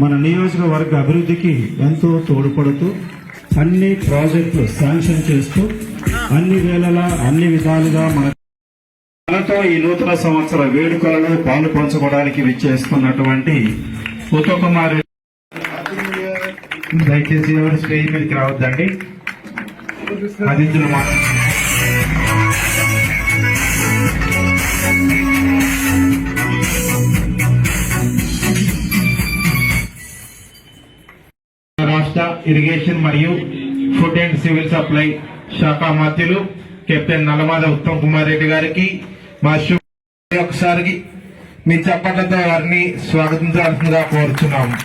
మన నియోజకవర్గ అభివృద్ధికి ఎంతో తోడ్పడుతూ అన్ని ప్రాజెక్టులు శాంక్షన్ చేస్తూ అన్ని వేళలా అన్ని విధాలుగా మన మనతో ఈ నూతన సంవత్సర వేడుకలలో పాలు పంచుకోవడానికి విచ్చేస్తున్నటువంటి ఉత్తమ్ దయచేసి ఎవరు స్టేజ్ మీదకి రావద్దండి. అతిథులు మా ఇరిగేషన్ మరియు ఫుడ్ అండ్ సివిల్ సప్లై శాఖ మంత్రులు కెప్టెన్ నల్లమాద ఉత్తమ్ కుమార్ రెడ్డి గారికి మా ఒకసారి మీ చప్పట్లతో వారిని స్వాగతించాల్సిందిగా కోరుతున్నాము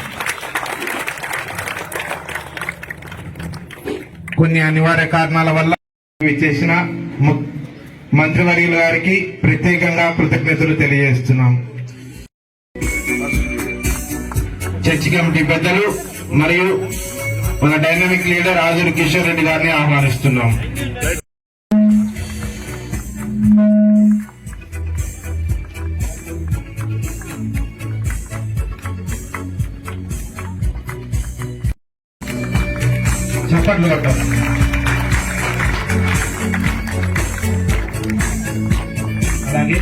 కొన్ని అనివార్య కారణాల వల్ల చేసిన మంత్రివర్యుల గారికి ప్రత్యేకంగా కృతజ్ఞతలు తెలియజేస్తున్నాం చర్చి కమిటీ పెద్దలు మరియు మన డైనమిక్ లీడర్ ఆజురు కిషోర్ రెడ్డి గారిని ఆహ్వానిస్తున్నాం. చెప్పట్లు కొట్టాలి అలాగే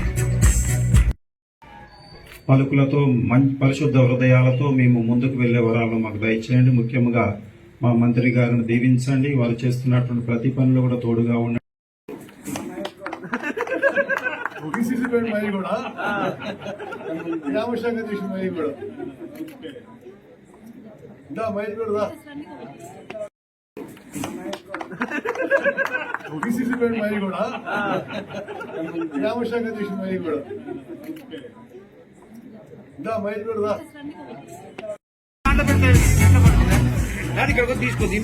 పలుకులతో మంచి పరిశుద్ధ హృదయాలతో మేము ముందుకు వెళ్ళే వరాలను మాకు దయచేయండి. ముఖ్యంగా మా మంత్రి గారిని దీవించండి. వారు చేస్తున్నటువంటి ప్రతి పనిలో కూడా తోడుగా ఉండండి. పిసిసి పేరు మై కూడా. యామశంగా తీసిన మై కూడా. దా మై కూడా దా పిసిసి నాది ఇక్కడ కూడా యామశంగా తీసిన మై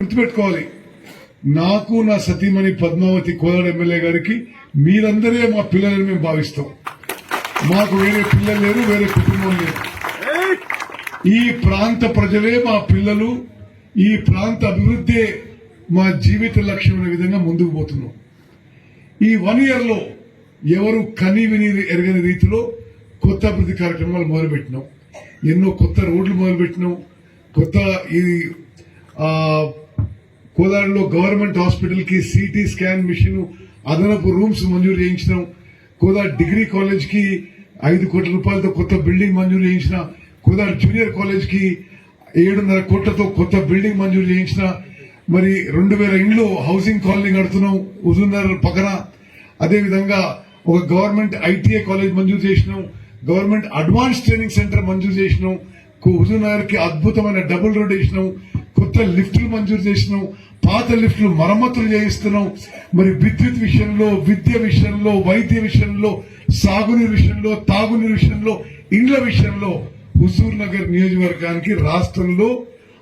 గుర్తుపెట్టుకోవాలి. నాకు నా సతీమణి పద్మావతి కోదాడ ఎమ్మెల్యే గారికి మీరందరే మా పిల్లలని మేము భావిస్తాం. మాకు వేరే పిల్లలు లేరు వేరే కుటుంబం లేదు. ఈ ప్రాంత ప్రజలే మా పిల్లలు ఈ ప్రాంత అభివృద్ధే మా జీవిత లక్ష్యం అనే విధంగా ముందుకు పోతున్నాం. ఈ వన్ ఇయర్లో ఎవరు కని విని ఎరగని రీతిలో కొత్త అభివృద్ధి కార్యక్రమాలు మొదలుపెట్టినాం. ఎన్నో కొత్త రోడ్లు మొదలుపెట్టినాం. కొత్త ఈ కోదాడలో గవర్నమెంట్ హాస్పిటల్కి సిటీ స్కాన్ మిషన్ అదనపు రూమ్స్ మంజూరు చేయించినాం. కోదాడ డిగ్రీ కాలేజ్కి ఐదు కోట్ల రూపాయలతో కొత్త బిల్డింగ్ మంజూరు చేయించిన కోదాడ జూనియర్ కాలేజ్కి ఏడున్నర కోట్లతో కొత్త బిల్డింగ్ మంజూరు చేయించిన మరి రెండు వేల ఇండ్లు హౌసింగ్ కాలనీ కడుతున్నాం హుజూర్నగర్ పక్కన. అదేవిధంగా ఒక గవర్నమెంట్ ఐటీఐ కాలేజ్ మంజూరు చేసినాం. గవర్నమెంట్ అడ్వాన్స్ ట్రైనింగ్ సెంటర్ మంజూరు చేసినాం. హుజూర్నగర్కి అద్భుతమైన డబుల్ రోడ్ వేసినాం. కొత్త లిఫ్టులు మంజూరు చేసినాం పాత లిఫ్టులు మరమ్మతులు చేయిస్తున్నాం. మరి విద్యుత్ విషయంలో విద్య విషయంలో వైద్య విషయంలో సాగునీరు విషయంలో తాగునీరు విషయంలో ఇండ్ల విషయంలో హుజూర్ నగర్ నియోజకవర్గానికి రాష్ట్రంలో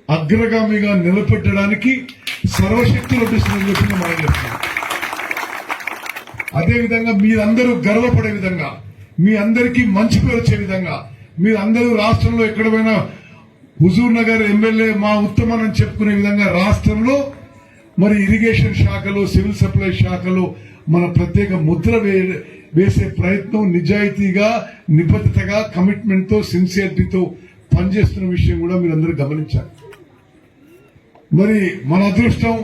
అగ్రగామిగా నిలబెట్టడానికి సర్వశక్తులు లభిస్తుందని చెప్పి నేను మనం మీరందరూ గర్వపడే విధంగా మీ అందరికీ మంచి పేరు వచ్చే విధంగా మీరందరూ రాష్ట్రంలో ఎక్కడ హుజూర్ నగర్ ఎమ్మెల్యే మా ఉత్తమం చెప్పుకునే విధంగా రాష్ట్రంలో మరి ఇరిగేషన్ శాఖలో సివిల్ సప్లై శాఖలో మన ప్రత్యేక ముద్ర వే- వేసే ప్రయత్నం నిజాయితీగా నిబద్ధతగా కమిట్మెంట్తో సిన్సియారిటీతో పనిచేస్తున్న విషయం కూడా మీరందరూ గమనించాలి. మరి మన అదృష్టం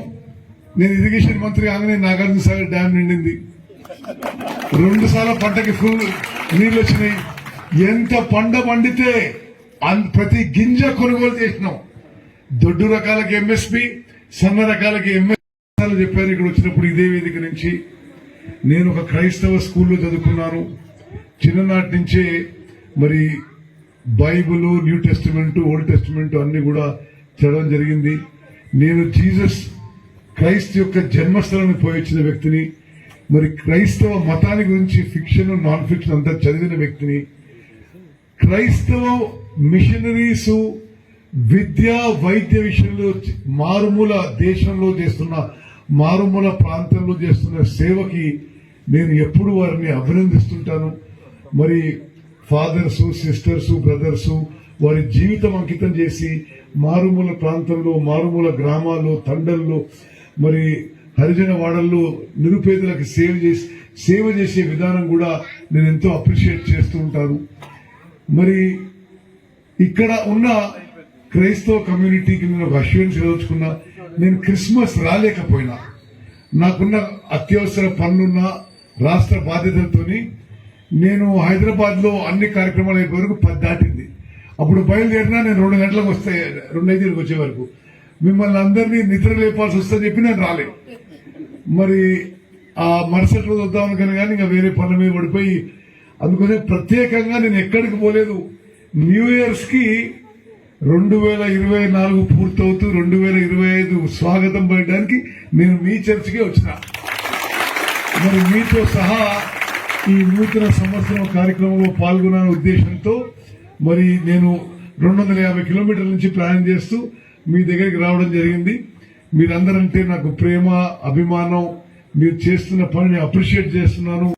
నేను ఇరిగేషన్ మంత్రి కాగానే నాగార్జున సాగర్ డ్యామ్ నిండింది. రెండు సార్లు పంటకి ఫుల్ నీళ్ళు వచ్చినాయి ఎంత పంట పండితే ప్రతి గింజ కొనుగోలు చేసినాం దొడ్డు రకాలకి ఎంఎస్పి సన్న రకాలకి ఎంఎస్ చెప్పారు ఇక్కడ వచ్చినప్పుడు ఇదే వేదిక నుంచి. నేను ఒక క్రైస్తవ స్కూల్లో చదువుకున్నాను. చిన్ననాటి నుంచే మరి Bible new testament old testament అన్ని కూడా చదవడం జరిగింది. నేను జీసస్ క్రైస్త్ యొక్క జన్మస్థలానికి పోయి వచ్చిన వ్యక్తిని మరి క్రైస్తవ మతాన్ని గురించి ఫిక్షన్ నాన్ ఫిక్షన్ అంతా చదివిన వ్యక్తిని క్రైస్తవ మిషనరీస్ విద్య వైద్య విషయంలో మారుమూల దేశంలో చేస్తున్న మారుమూల ప్రాంతంలో చేస్తున్న సేవకి నేను ఎప్పుడు వారిని అభినందిస్తుంటాను. మరి ఫాదర్స్ సిస్టర్స్ బ్రదర్స్ వారి జీవితం అంకితం చేసి మారుమూల ప్రాంతంలో మారుమూల గ్రామాల్లో తండల్లో మరి హరిజన వాడల్లో నిరుపేదలకు సేవ చేసి సేవ చేసే విధానం కూడా నేను ఎంతో అప్రిషియేట్ చేస్తూ ఉంటాను. మరి ఇక్కడ ఉన్న క్రైస్తవ కమ్యూనిటీకి నేను ఒక అష్యూరెన్స్ ఇవ్వదలుచుకున్నా నేను క్రిస్మస్ రాలేకపోయినా. నాకున్న అత్యవసర పనులున్న రాష్ట్ర బాధ్యతలతోని నేను హైదరాబాద్లో అన్ని కార్యక్రమాలు అయిపోయే వరకు పది దాటింది. అప్పుడు బయలుదేరినా నేను రెండు గంటలకు వస్తే రెండు ఐదుకి వచ్చే వరకు. మిమ్మల్ని అందరినీ నిద్ర లేపాల్సి వస్తుందని చెప్పి నేను రాలేదు మరి ఆ మరుసటి రోజు వద్దాం కానీ ఇంకా వేరే పనుల మీద పడిపోయి అందుకోసం ప్రత్యేకంగా నేను ఎక్కడికి పోలేదు. న్యూ ఇయర్స్కి రెండు వేల ఇరవై నాలుగు పూర్తవుతూ రెండు వేల ఇరవై ఐదు స్వాగతం పడడానికి నేను మీ చర్చికే వచ్చిన. మరి మీతో సహా ఈ నూతన సంవత్సరం కార్యక్రమంలో పాల్గొనే ఉద్దేశంతో మరి నేను రెండు వందల యాభై కిలోమీటర్ల నుంచి ప్రయాణం చేస్తూ మీ దగ్గరికి రావడం జరిగింది. మీరందరంటే నాకు ప్రేమ అభిమానం మీరు చేస్తున్న పనిని అప్రిషియేట్ చేస్తున్నాను.